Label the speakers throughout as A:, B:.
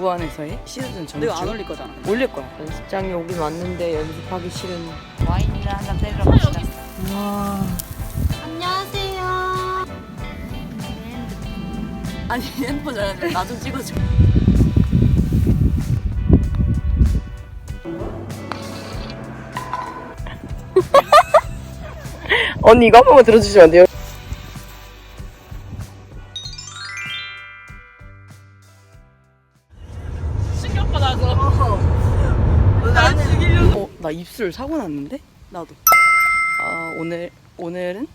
A: 무한에서의 시즌 전주
B: 내가 안 올릴 거잖아.
A: 올릴 거야 연습장에 오긴 왔는데 연습하기 싫은
B: 와인이나 한잔 때리러 갑시다.
A: 와
C: 안녕하세요.
A: 아니 핸드폰 잘하는데 나 좀 찍어줘 언니 이거 한 번만 들어주시면 안 돼요? 어, 나 입술 사고 났는데?
B: 나도.
A: 아, 오늘 오늘은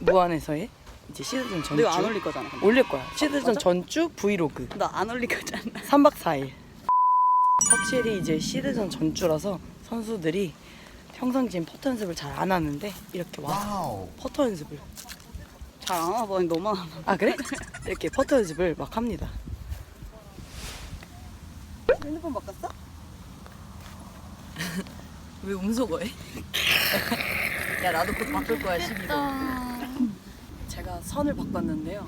A: 무한에서의 이제 시즌 전주
B: 내가 안 올릴 거잖아. 근데.
A: 올릴 거야. 시즌
B: 맞아?
A: 전주 브이로그
B: 나 안 올릴 거잖아.
A: 3박 4일. 확실히 이제 시즌 전주라서 선수들이 평상시엔 퍼터 연습을 잘 안 하는데 이렇게 와서 퍼터 연습을
B: 잘안 와봐. 너만 안 와.
A: 아 그래? 이렇게 퍼터 연습을 막 합니다.
B: 핸드폰 바꿨어?
A: 왜 음소거해? 야 나도 곧 바꿀 거야 12번. 제가 선을 바꿨는데요.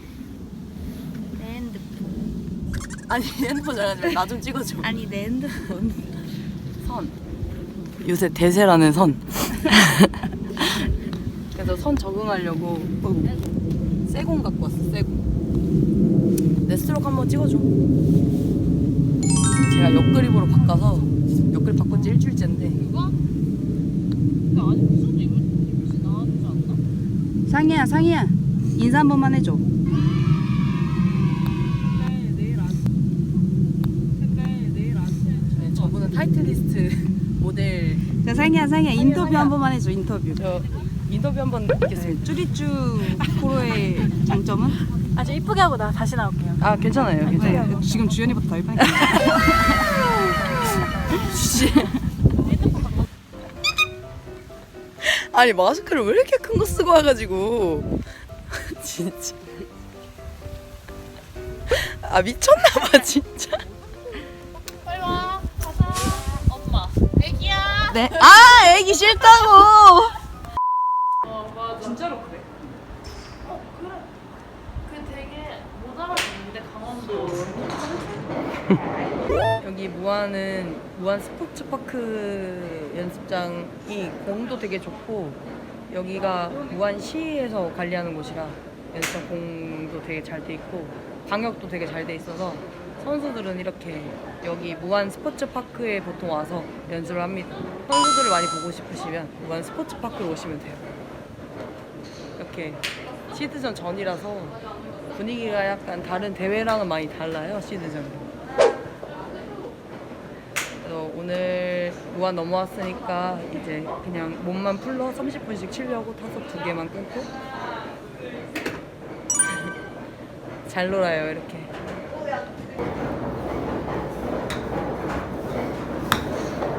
C: 내 핸드폰.
A: 아니 핸드폰 잘하지 나좀 찍어줘.
C: 아니 내 핸드폰.
A: 선. 요새 대세라는 선. 그래서 선 적응하려고 세공 갖고 왔어, 세공. 내 스트로크 한번 찍어줘. 제가 옆그립으로 바꿔서 옆그립 바꾼 지 일주일째인데
B: 상희야, 상희야. 인사 한 번만 해줘.
A: 네, 저분은 타이틀리스트 모델
B: 자, 상희야, 상희야. 인터뷰 한 번만 해줘. 인터뷰.
A: 저 인터뷰 한번 듣겠습니다.
B: 쭈리쭈 프로의 장점은?
C: 아주 이쁘게 하고 나 다시 나올게요.
A: 아 괜찮아요, 괜찮아요.
B: 네, 지금 주연이부터 더 이쁘니까.
A: 아니 마스크를 왜 이렇게 큰 거 쓰고 와가지고 진짜 아 미쳤나봐 진짜
C: 빨리 와. 가자. 엄마. 애기야.
B: 네. 아, 애기 싫다고.
A: 진짜로 그래?
C: 그 되게 못 알아듣는데 강원도.
A: 여기 무안은 무안 스포츠파크 연습장이 공도 되게 좋고 여기가 무안시에서 관리하는 곳이라 연습장 공도 되게 잘 돼 있고 방역도 되게 잘 돼 있어서 선수들은 이렇게 여기 무안 스포츠파크에 보통 와서 연습을 합니다. 선수들을 많이 보고 싶으시면 무안 스포츠파크로 오시면 돼요. 이렇게 시드전 전이라서 분위기가 약간 다른 대회랑은 많이 달라요 시드전. 그래서 오늘 무한 넘어왔으니까 이제 그냥 몸만 풀러 30분씩 치려고 타석 두 개만 끊고 잘 놀아요 이렇게.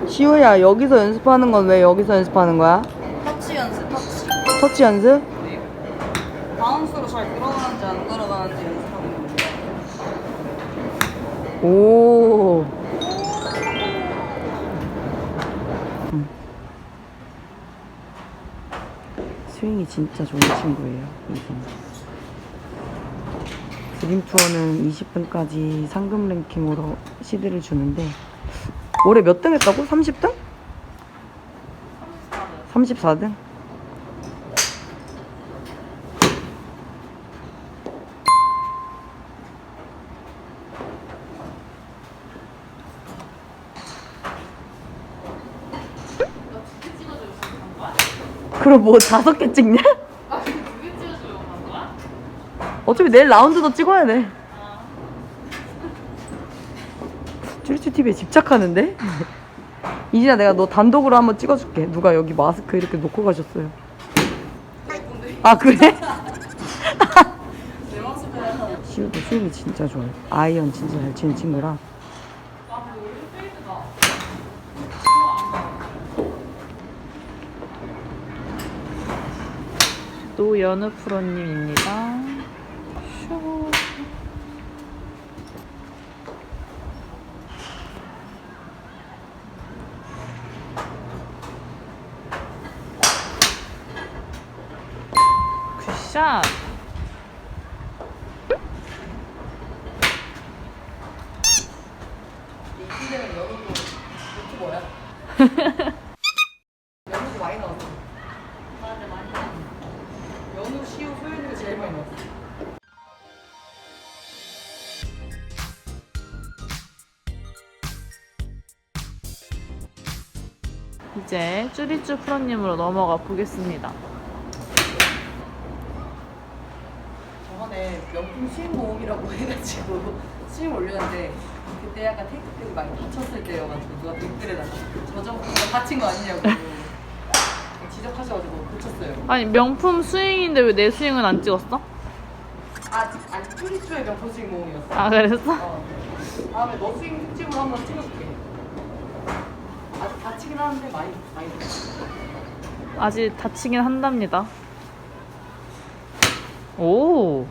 A: 시호야 여기서 연습하는 건 왜 여기서 연습하는 거야?
B: 터치 연습, 터치.
A: 터치 연습?
B: 바운스로 잘 들어가는지 안 들어가는지 연습하고 있는데.
A: 오. 스윙이 진짜 좋은 친구예요. 이분. 드림 투어는 20등까지 상금 랭킹으로 시드를 주는데 올해 몇 등 했다고? 30등? 34등? 그럼 뭐 다섯 개 찍냐? 어차피 내일 라운드도 찍어야 돼. 쭈리쭈 TV에 집착하는데? 이진아 내가 너 단독으로 한번 찍어줄게. 누가 여기 마스크 이렇게 놓고 가셨어요. 아 그래? 시우도 스윙이 진짜 좋아요. 아이언 진짜 잘 치는 친구라.
D: 노연우 프로님입니다. 슈. 굿샷.
A: 연우도 많이 나왔어. 맞아, 많이 나왔어. 연우, 시우, 소연 이제
D: 쭈리쭈 프로님으로 넘어가 보겠습니다.
A: 저번에 명품 수익 모음이라고 해가지고 수익 올렸는데 그때 약간 테이크백이 많이 다쳤을 때여가지고 누가 댓글에다가 저 정도 다친 거 아니냐고 지적하셔가지고 고쳤어요.
D: 아니 명품 스윙인데 왜 내 스윙은 안 찍었어?
A: 아, 아니 쭈리쭈의 명품 수익 모음이었어.
D: 아 그랬어?
A: 어. 다음에 너 스윙 특집으로 한번 찍어줄게. 아직 다치긴 하는데 많이 많이 다쳤어.
D: 아직 다치긴 한답니다. 오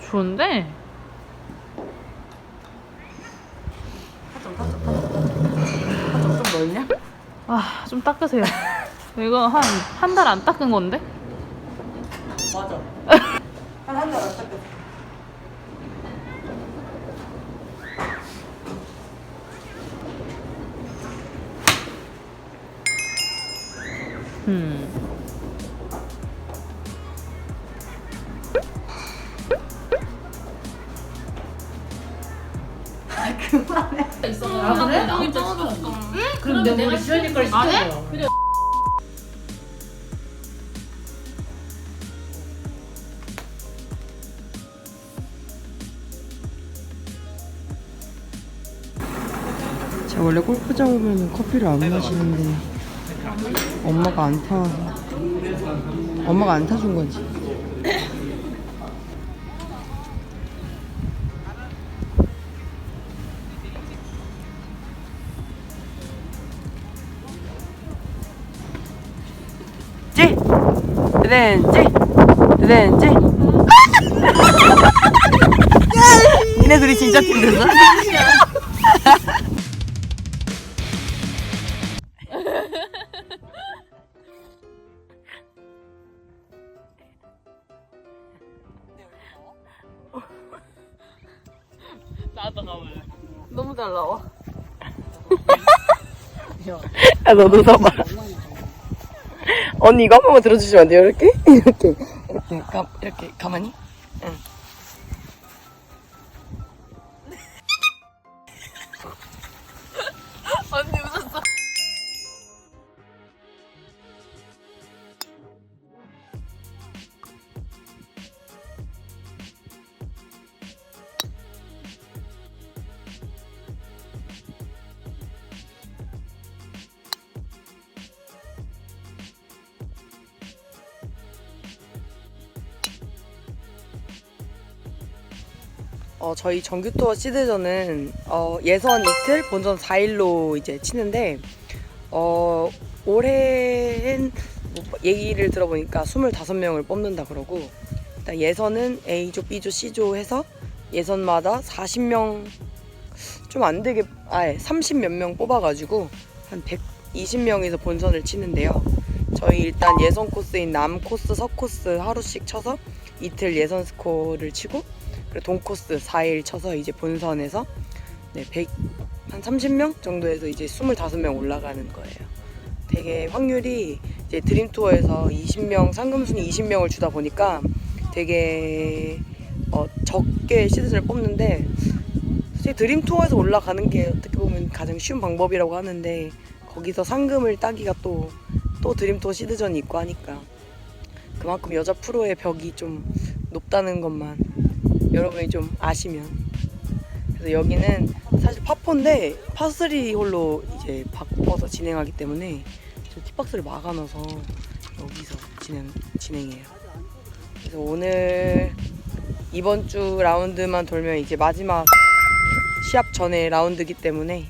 D: 좋은데?
A: 타점 타점 타점 타점 좀 넓냐?
D: 아 좀 닦으세요. 이거 한 한 달 안 닦은 건데?
A: 맞아. 한한달 안 닦았어.
D: 음.
C: 그 럼 내가 지현이 걸 시켜줘. 그래.
A: 제가 원래 골프장 오면 커피를 안 마시는데 엄마가 안 타와서 엄마가 안 타준 거지 드덴 찌! 니네 둘이 진짜 팀 됐어?
D: 나도 가볼래.
A: 너무 잘 나와. 야, 너도 써봐. 언니 이거 한 번만 들어주시면 안 돼요? 이렇게? 이렇게. 이렇게, 가, 이렇게, 가만히? 어, 저희 정규 투어 시드전은 어, 예선 이틀, 본선 4일로 이제 치는데 어, 올해는 뭐 얘기를 들어보니까 25명을 뽑는다 그러고 일단 예선은 A조, B조, C조 해서 예선마다 40명 좀 안 되게 아예 30몇 명 뽑아가지고 한 120명에서 본선을 치는데요. 저희 일단 예선 코스인 남 코스, 서 코스 하루씩 쳐서 이틀 예선 스코어를 치고 동 코스 4일 쳐서 이제 본선에서 네, 100, 한 30명 정도에서 이제 25명 올라가는 거예요. 되게 확률이 이제 드림 투어에서 20명 상금순위 20명을 주다 보니까 되게 어, 적게 시드전을 뽑는데 사실 드림 투어에서 올라가는 게 어떻게 보면 가장 쉬운 방법이라고 하는데 거기서 상금을 따기가 또 또 드림 투어 시드전이 있고 하니까 그만큼 여자 프로의 벽이 좀 높다는 것만 여러분이 좀 아시면. 그래서 여기는 사실 파4인데 파3 홀로 이제 바꿔서 진행하기 때문에 저 티박스를 막아놔서 여기서 진행, 진행해요. 그래서 오늘 이번 주 라운드만 돌면 이제 마지막 시합 전에 라운드기 때문에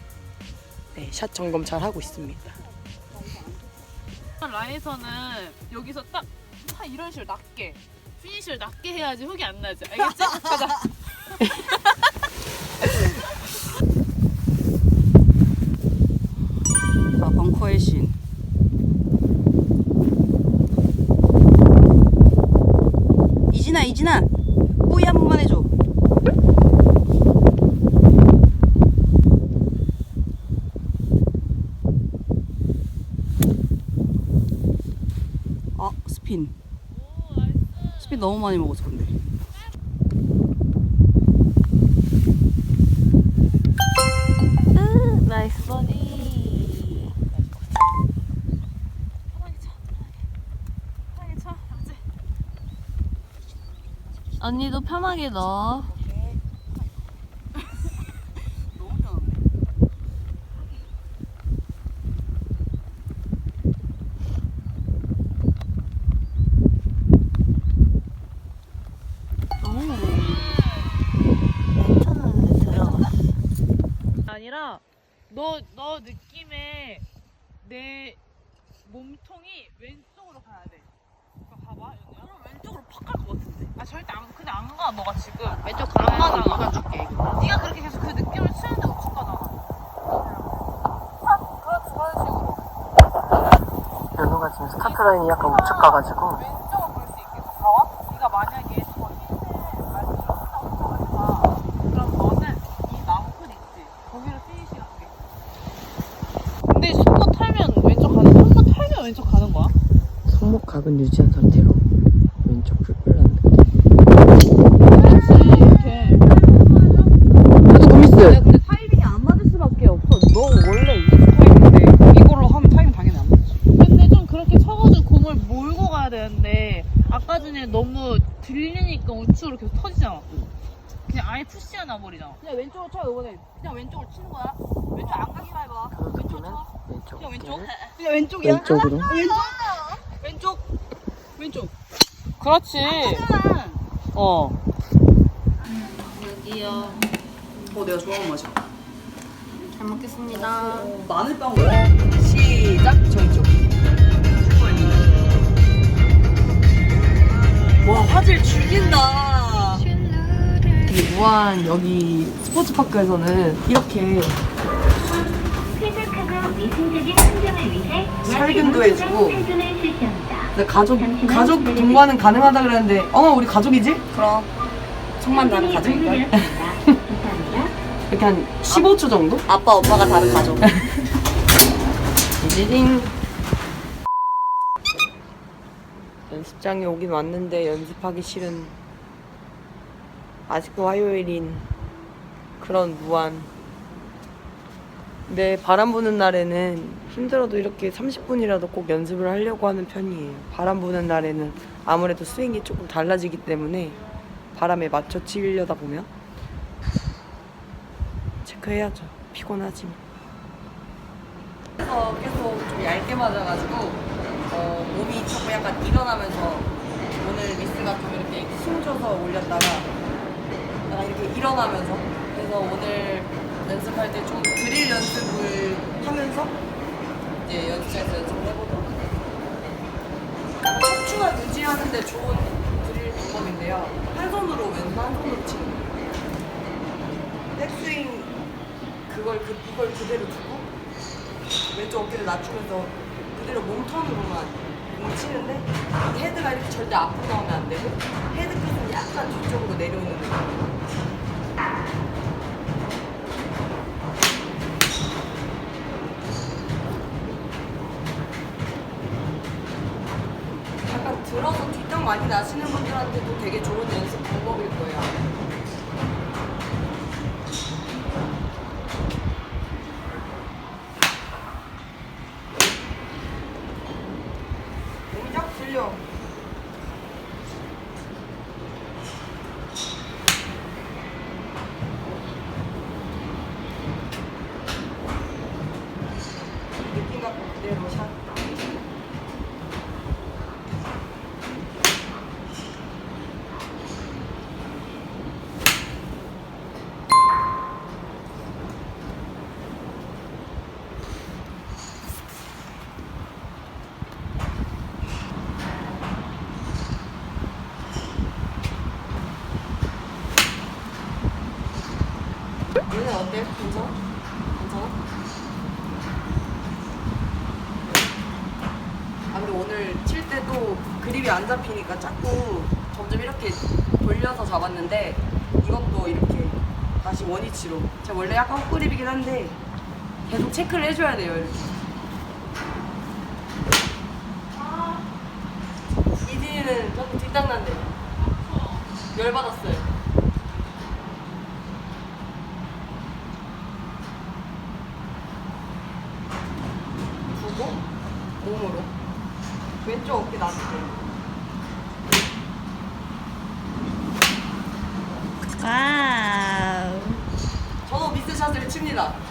A: 네, 샷 점검 잘 하고 있습니다.
D: 라인에서는 여기서 딱, 딱 이런 식으로 낮게 피니쉬를 낮게 해야지 훅이 안 나지. 알겠지? 가자.
B: 아, 벙커의 신. 이진아, 이진아. 뿌이 한 번만 해줘. 아 스핀. 스핀 너무 많이 먹었어 근데.
E: 나이스 버디. 언니도 편하게 넣어.
B: 너무 편한데.
E: 괜찮은데 들어가.
D: 아니라 너 너 느낌에 내 몸통이 왼쪽으로 가야 돼. 그러니까 봐봐. 그럼 왼쪽으로 팍 갈 것 같은데. 아 절대 안 근데 안 가. 너가 지금 왼쪽 가는 거 네가 줄게. 네가 그렇게 계속 그 느낌을 치는데 우측 가잖아. 팍 그렇지 그런 식으로.
A: 연우가 지금 스타트 라인이 약간 우측 가가지고
D: 왼쪽을 볼 수 있게 봐봐. 네가 만약에 저 힘을 많이 쓴다고 생각하지 마. 그럼 너는 이 나무풀 있지. 거기로 피니시 할게. 근데 손목 털면 왼쪽 가는 거야? 손목 털면 왼쪽 가는 거야?
A: 손목 각은 유지한
B: 상태로
D: 우측으로 계속 터지잖아. 그냥 아예 푸시가 나버리잖아.
B: 그냥 왼쪽으로 쳐 이번에. 그냥 왼쪽으로 치는 거야. 왼쪽 안 가기만 해봐. 왼쪽 쳐.
A: 왼쪽
B: 그냥 왼쪽. 그냥 왼쪽이야.
A: 왼쪽으로
B: 왼쪽. 왼쪽. 왼쪽.
D: 그렇지. 어.
E: 여기요.
B: 어 내가 좋아하는 맛이야.
E: 잘 먹겠습니다.
B: 마늘빵 먹어. 시작. 저이쪽.
A: 이 무한 여기 스포츠파크에서는 이렇게 살균도 해주고. 근데 가족 가족 동반은 가능하다 그랬는데 어 우리 가족이지?
B: 그럼 청만 다른?
F: 감사합니다.
A: 이렇게 한 15초 정도?
B: 아빠 엄마가 다른 가족.
A: 띠링 연습장에 오긴 왔는데 연습하기 싫은 아직도 화요일인 그런 무한. 근데 바람 부는 날에는 힘들어도 이렇게 30분이라도 꼭 연습을 하려고 하는 편이에요. 바람 부는 날에는 아무래도 스윙이 조금 달라지기 때문에 바람에 맞춰 치려다 보면 체크해야죠. 피곤하지만. 그래서 계속 좀 얇게 맞아가지고 어, 몸이 자꾸 약간 일어나면서 오늘 미스가 좀 이렇게 힘줘서 올렸다가 약간 이렇게 일어나면서 그래서 오늘 연습할 때 좀 드릴 연습을 하면서 이제 연습장에서 연습을 해보도록 하겠습니다. 척추가 유지하는데 좋은 드릴 방법인데요. 한 손으로 왼손 한 손으로 치는 거예요. 백스윙 그걸 그, 이걸 그대로 두고 왼쪽 어깨를 낮추면서 그대로 몸턴으로만 치는데 이 헤드가 이렇게 절대 앞으로 나오면 안 되고 헤드 끝은 약간 뒤쪽으로 내려오는 느낌. 들어서 뒷땅 많이 나시는 분들한테도 되게 좋은 연습 방법일 거예요. 몸이 쫙 들려. 느낌 갖고 그대로 샷. 얘는 어때? 괜찮아? 괜찮아? 아 근데 오늘 칠 때도 그립이 안 잡히니까 자꾸 점점 이렇게 돌려서 잡았는데 이것도 이렇게 다시 원위치로 제가 원래 약간 헛그립이긴 한데 계속 체크를 해줘야 돼요 이렇게 여기는 조금 뒷땅난데. 열받았어요. 두고 몸으로 왼쪽 어깨 놔주세요.
E: 와우.
A: 저도 미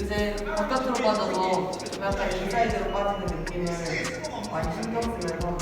A: 요새 바깥으로 빠져서 약간 인사이드로 빠지는 느낌을 많이 신경 쓰면서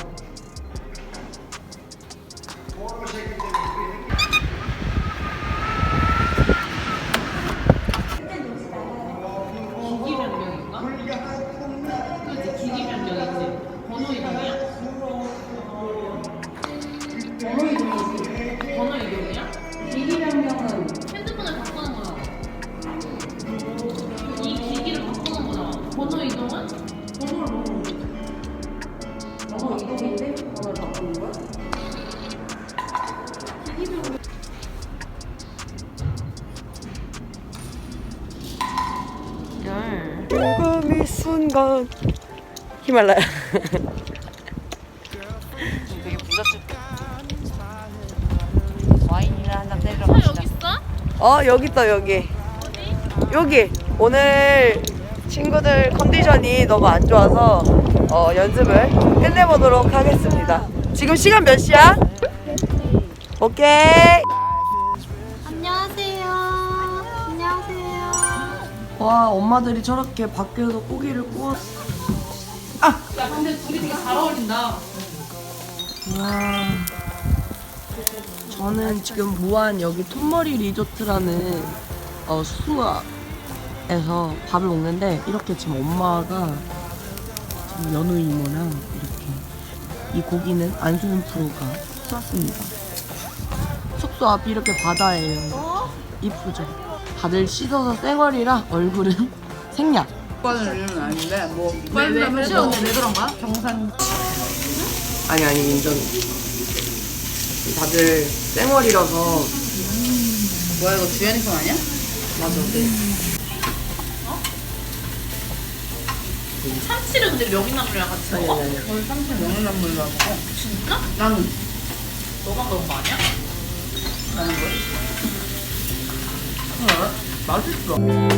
A: 순간 히말라야
B: 되게 부잣집. 와인이나 한잔 때리러 갑시다.
A: 어 여기 있다 여기 여기 오늘 친구들 컨디션이 너무 안 좋아서 어, 연습을 끝내보도록 하겠습니다 지금 시간 몇 시야? 오케이 와 엄마들이 저렇게 밖에서 고기를 구워
C: 야 근데 둘이 되게 잘 어울린다.
A: 와 저는 지금 무한 여기 톱머리 리조트라는 어, 숙소에서 밥을 먹는데 이렇게 지금 엄마가 지금 연우 이모랑 이렇게 이 고기는 안수는 프로가 쐈습니다. 숙소 앞이 이렇게 바다예요. 이쁘죠? 다들 씻어서 쌩얼이라 얼굴은 생략.
B: 오빠는 이름은 아닌데 뭐.
C: 왜왜 왜, 왜 그런가? 경산
A: 아니 아니 민정. 다들 쌩얼이라서
B: 뭐야 이거 주연이 편 아니야?
A: 맞아. 네.
C: 참치를 근데 명이나물이랑 같이
A: 아니
C: 먹어?
A: 아니 아니.
B: 오늘 삼촌 명란물로 먹어.
C: 진짜?
B: 나는
C: 너만 그런 거 아니야?
B: 나는 뭐?
A: her about
G: this book.